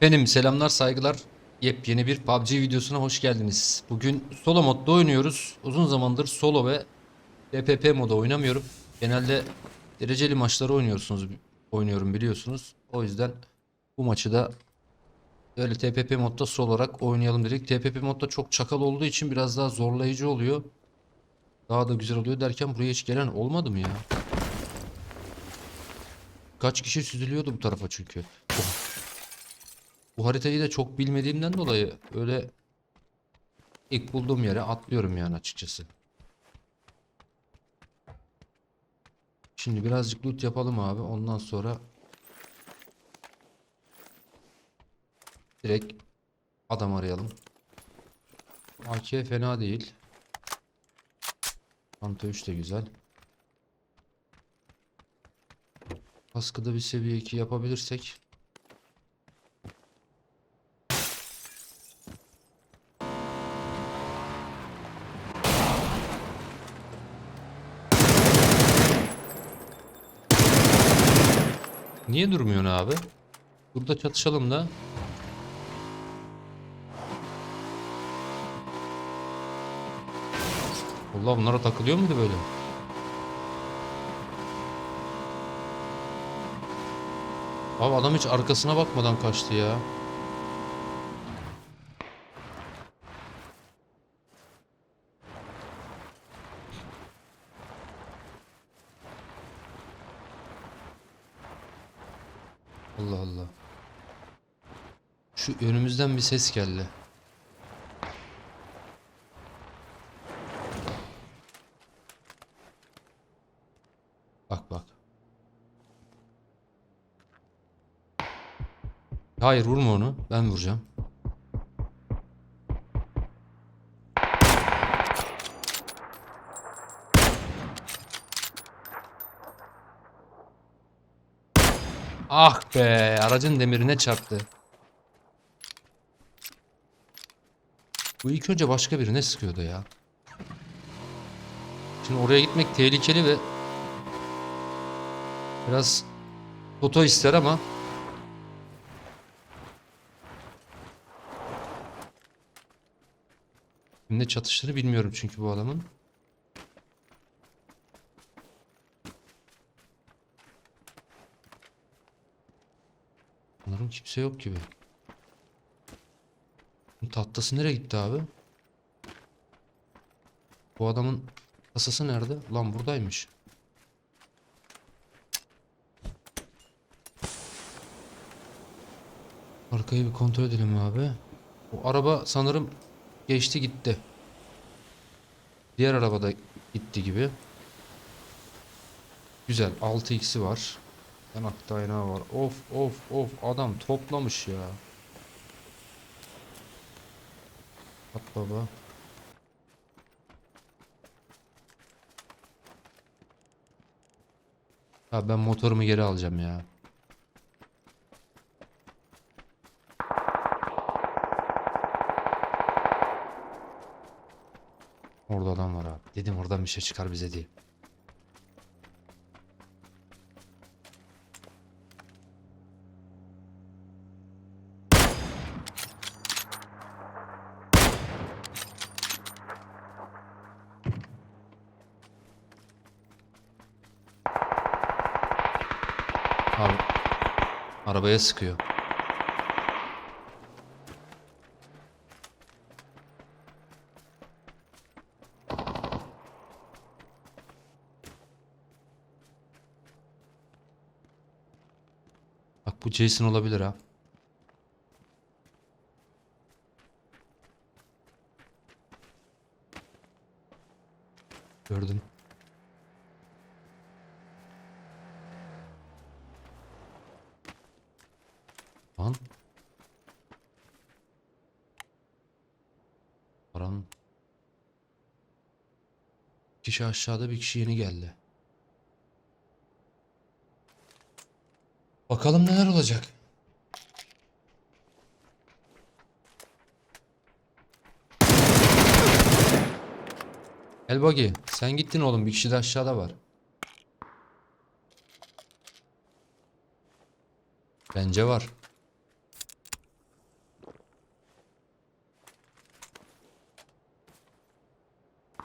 Benim selamlar saygılar. Yepyeni bir PUBG videosuna hoş geldiniz. Bugün solo modda oynuyoruz. Uzun zamandır solo ve DPP moda oynamıyorum. Genelde dereceli maçları oynuyorsunuz, oynuyorum biliyorsunuz. O yüzden bu maçı da böyle TPP modda solo olarak oynayalım dedik. TPP modda çok çakal olduğu için biraz daha zorlayıcı oluyor. Daha da güzel oluyor derken buraya hiç gelen olmadı mı ya? Kaç kişi süzülüyordu bu tarafa çünkü. Oh. Bu haritayı da çok bilmediğimden dolayı öyle ilk bulduğum yere atlıyorum yani açıkçası. Şimdi birazcık loot yapalım abi. Ondan sonra direkt adam arayalım. AK fena değil. Panta 3 de güzel. Kaskı da bir seviye 2 yapabilirsek Niye durmuyorsun abi? Burada çatışalım da. Allah bunlara takılıyor muydu böyle? Abi adam hiç arkasına bakmadan kaçtı ya. Allah Allah. Şu önümüzden bir ses geldi. Bak bak. Hayır vurma onu. Ben vuracağım. Ah be, aracın demirine çarptı. Bu ilk önce başka birine sıkıyordu ya. Şimdi oraya gitmek tehlikeli ve biraz foto ister ama Kimle çatıştığını bilmiyorum çünkü bu adamın. Sanırım kimse yok gibi. Tatlısı nereye gitti abi? Bu adamın kasası nerede? Lan buradaymış. Arkayı bir kontrol edelim abi. Bu araba sanırım geçti gitti. Diğer araba da gitti gibi. Güzel 6x'i var. Yanak dayanağı var. Of of of adam toplamış ya. At baba. Ha ben motorumu geri alacağım ya. Orada adam var abi. Dedim oradan bir şey çıkar bize diye. Abi arabaya sıkıyor. Bak bu Jason olabilir ha. Gördüm. Lan. Paranın. Kişi aşağıda bir kişi yeni geldi. Bakalım neler olacak. El Buggy, sen gittin oğlum bir kişi de aşağıda var. Bence var.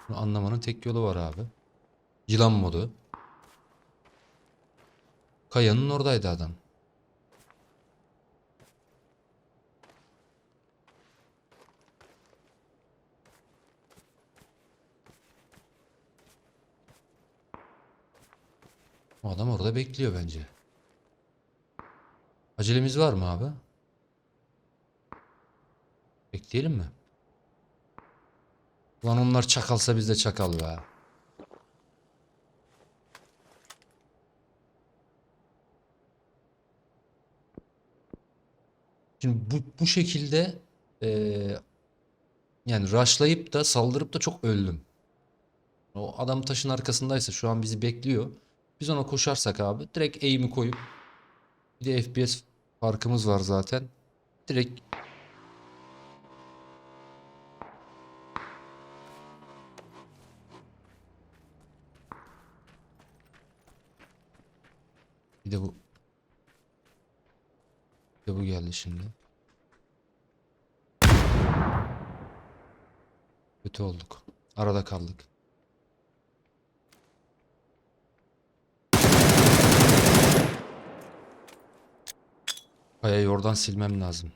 Bunu anlamanın tek yolu var abi. Yılan modu. Kayanın oradaydı adam. O adam orada bekliyor bence. Acelemiz var mı abi? Bekleyelim mi? Ulan onlar çakalsa biz de çakal be. Şimdi bu, bu şekilde eee, yani rushlayıp da saldırıp da çok öldüm. O adam taşın arkasındaysa şu an bizi bekliyor. Biz ona koşarsak abi direkt aim'i koyup bir de FPS farkımız var zaten. Direkt bir de bu bir de bu geldi şimdi. Kötü olduk. Arada kaldık. Kayayı oradan silmem lazım.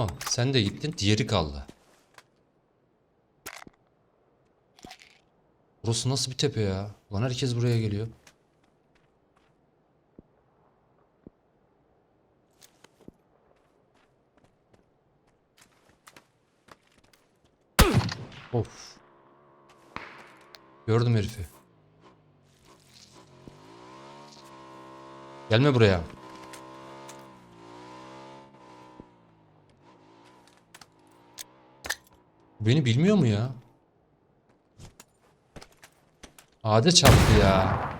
Tamam, sen de gittin, diğeri kaldı. Burası nasıl bir tepe ya? Lan herkes buraya geliyor. Of. Gördüm herifi. Gelme buraya. Beni bilmiyor mu ya? Ade çarptı ya.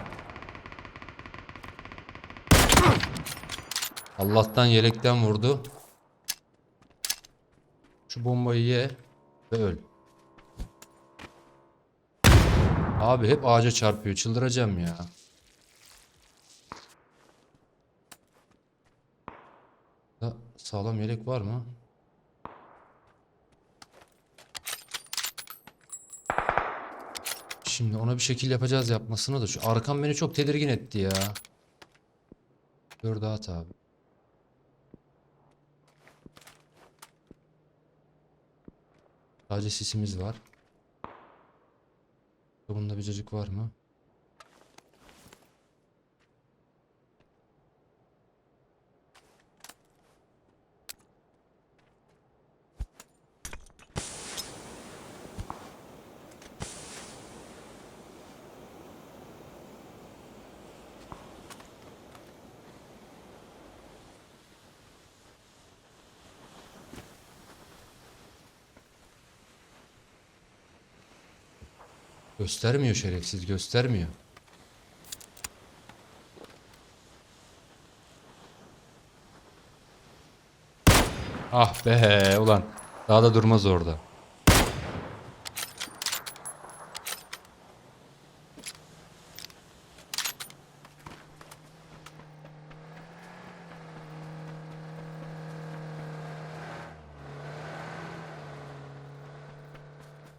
Allah'tan yelekten vurdu. Şu bombayı ye ve öl. Abi hep ağaca çarpıyor. Çıldıracağım ya. Sağlam yelek var mı? Şimdi ona bir şekil yapacağız yapmasını da şu arkam beni çok tedirgin etti ya. Gör dağıt abi. Sadece sisimiz var. Bunda bir cacık var mı? Göstermiyor şerefsiz göstermiyor. Ah be ulan. Daha da durmaz orada.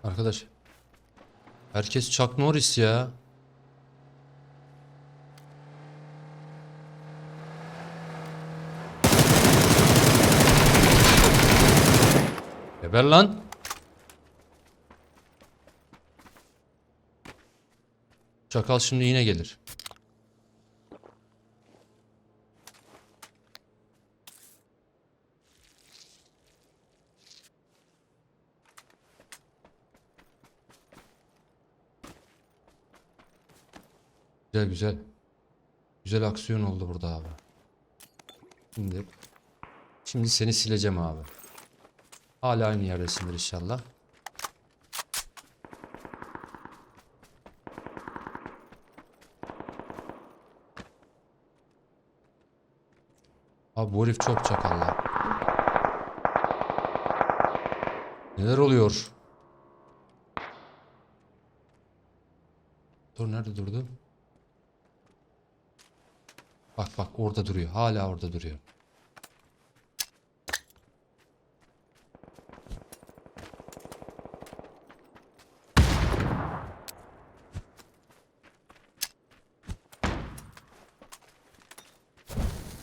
Arkadaş. Herkes Chuck Norris ya. Geber lan. Çakal şimdi yine gelir. Güzel güzel. Güzel aksiyon oldu burada abi. Şimdi şimdi seni sileceğim abi. Hala aynı yerdesindir inşallah. Abi bu herif çok çakalla. Neler oluyor? Dur nerede durdu? Bak bak orada duruyor. Hala orada duruyor.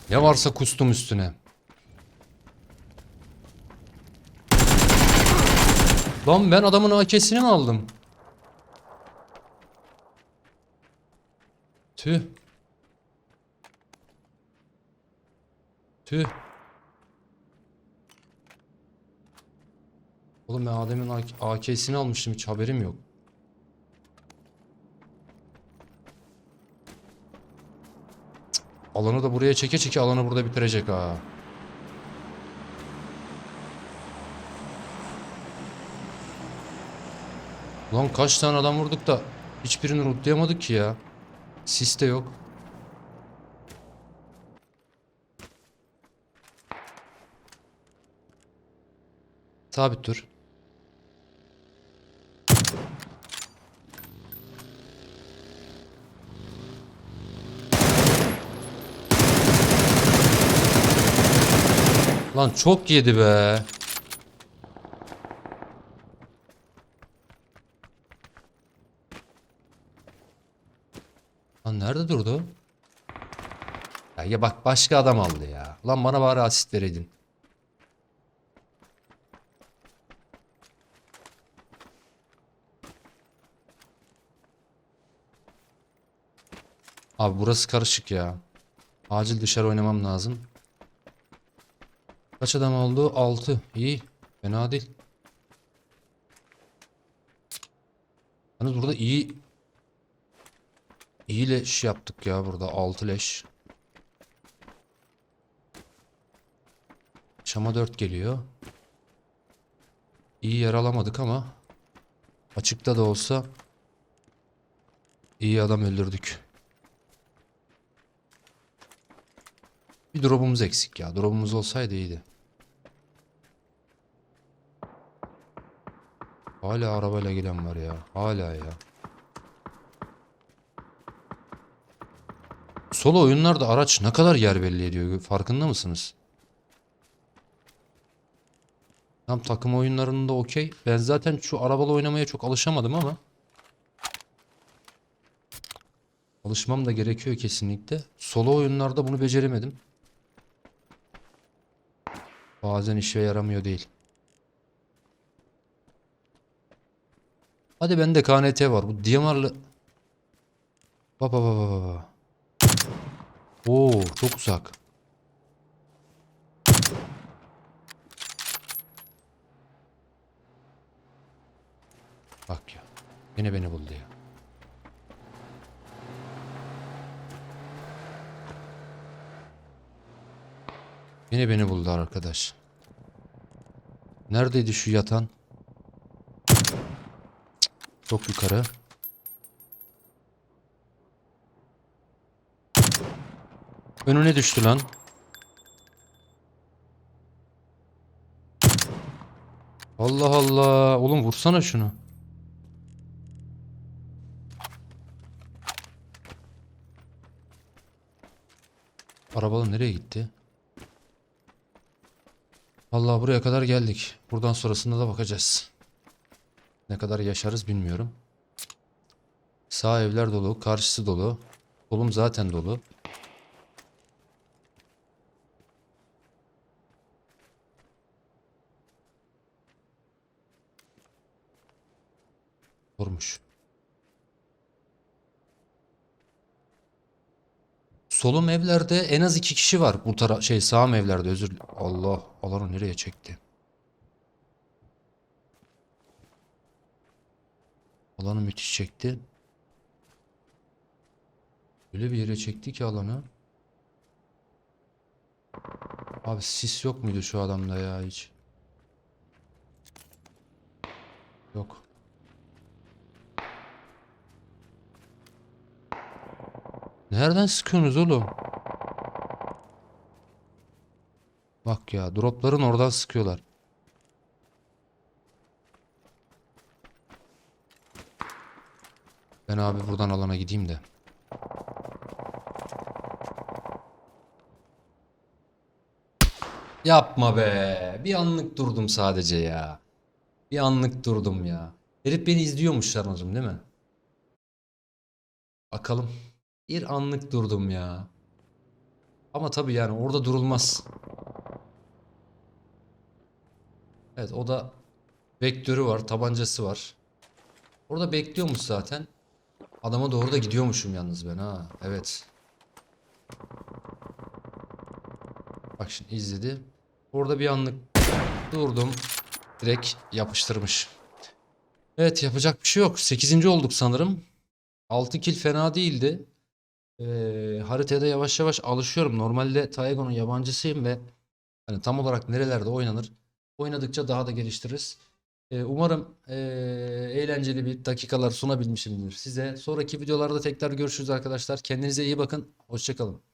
Ne varsa kustum üstüne. Lan ben adamın AK'sini mi aldım? Tüh. Tüh. Oğlum ben Adem'in AK- AK'sini almıştım hiç haberim yok. Cık, Alanı da buraya çeke çeke alanı burada bitirecek ha. Lan kaç tane adam vurduk da hiçbirini rootlayamadık ki ya. Sis de yok. Sabit dur. Lan çok yedi be. Lan nerede durdu? Ya, bak başka adam aldı ya. Lan bana bari asist vereydin. Abi burası karışık ya. Acil dışarı oynamam lazım. Kaç adam oldu? 6. İyi. Fena değil. Hani burada iyi iyi leş yaptık ya burada. 6 leş. Şama 4 geliyor. İyi yer alamadık ama açıkta da olsa iyi adam öldürdük. Bir drop'umuz eksik ya. Drop'umuz olsaydı iyiydi. Hala arabayla gelen var ya. Hala ya. Solo oyunlarda araç ne kadar yer belli ediyor farkında mısınız? Tam takım oyunlarında okey. Ben zaten şu arabalı oynamaya çok alışamadım ama. Alışmam da gerekiyor kesinlikle. Solo oyunlarda bunu beceremedim. Bazen işe yaramıyor değil. Hadi bende KNT var. Bu DMR'lı... Baba baba baba. Oo çok uzak. Bak ya. Yine beni buldu ya. Yine beni buldu arkadaş. Neredeydi şu yatan? Çok yukarı. Önüne düştü lan. Allah Allah. Oğlum vursana şunu. Arabalı nereye gitti? Allah buraya kadar geldik. Buradan sonrasında da bakacağız. Ne kadar yaşarız bilmiyorum. Sağ evler dolu, karşısı dolu. Solum zaten dolu. Sormuş. Solum evlerde en az iki kişi var. Bu tara şey sağım evlerde özür. Allah alanı nereye çekti? Alanı müthiş çekti. Öyle bir yere çekti ki alanı. Abi sis yok muydu şu adamda ya hiç? Yok. Nereden sıkıyorsunuz oğlum? Bak ya dropların oradan sıkıyorlar. Ben abi buradan alana gideyim de. Yapma be. Bir anlık durdum sadece ya. Bir anlık durdum ya. Herif beni izliyormuş sanırım değil mi? Bakalım. Bir anlık durdum ya. Ama tabii yani orada durulmaz. Evet o da vektörü var, tabancası var. Orada bekliyormuş zaten. Adama doğru da gidiyormuşum yalnız ben ha. Evet. Bak şimdi izledi. Orada bir anlık durdum. Direkt yapıştırmış. Evet yapacak bir şey yok. 8. olduk sanırım. 6 kill fena değildi. Ee, haritada yavaş yavaş alışıyorum. Normalde Taigo'nun yabancısıyım ve hani tam olarak nerelerde oynanır oynadıkça daha da geliştiririz. Ee, umarım ee, eğlenceli bir dakikalar sunabilmişimdir size. Sonraki videolarda tekrar görüşürüz arkadaşlar. Kendinize iyi bakın. Hoşçakalın.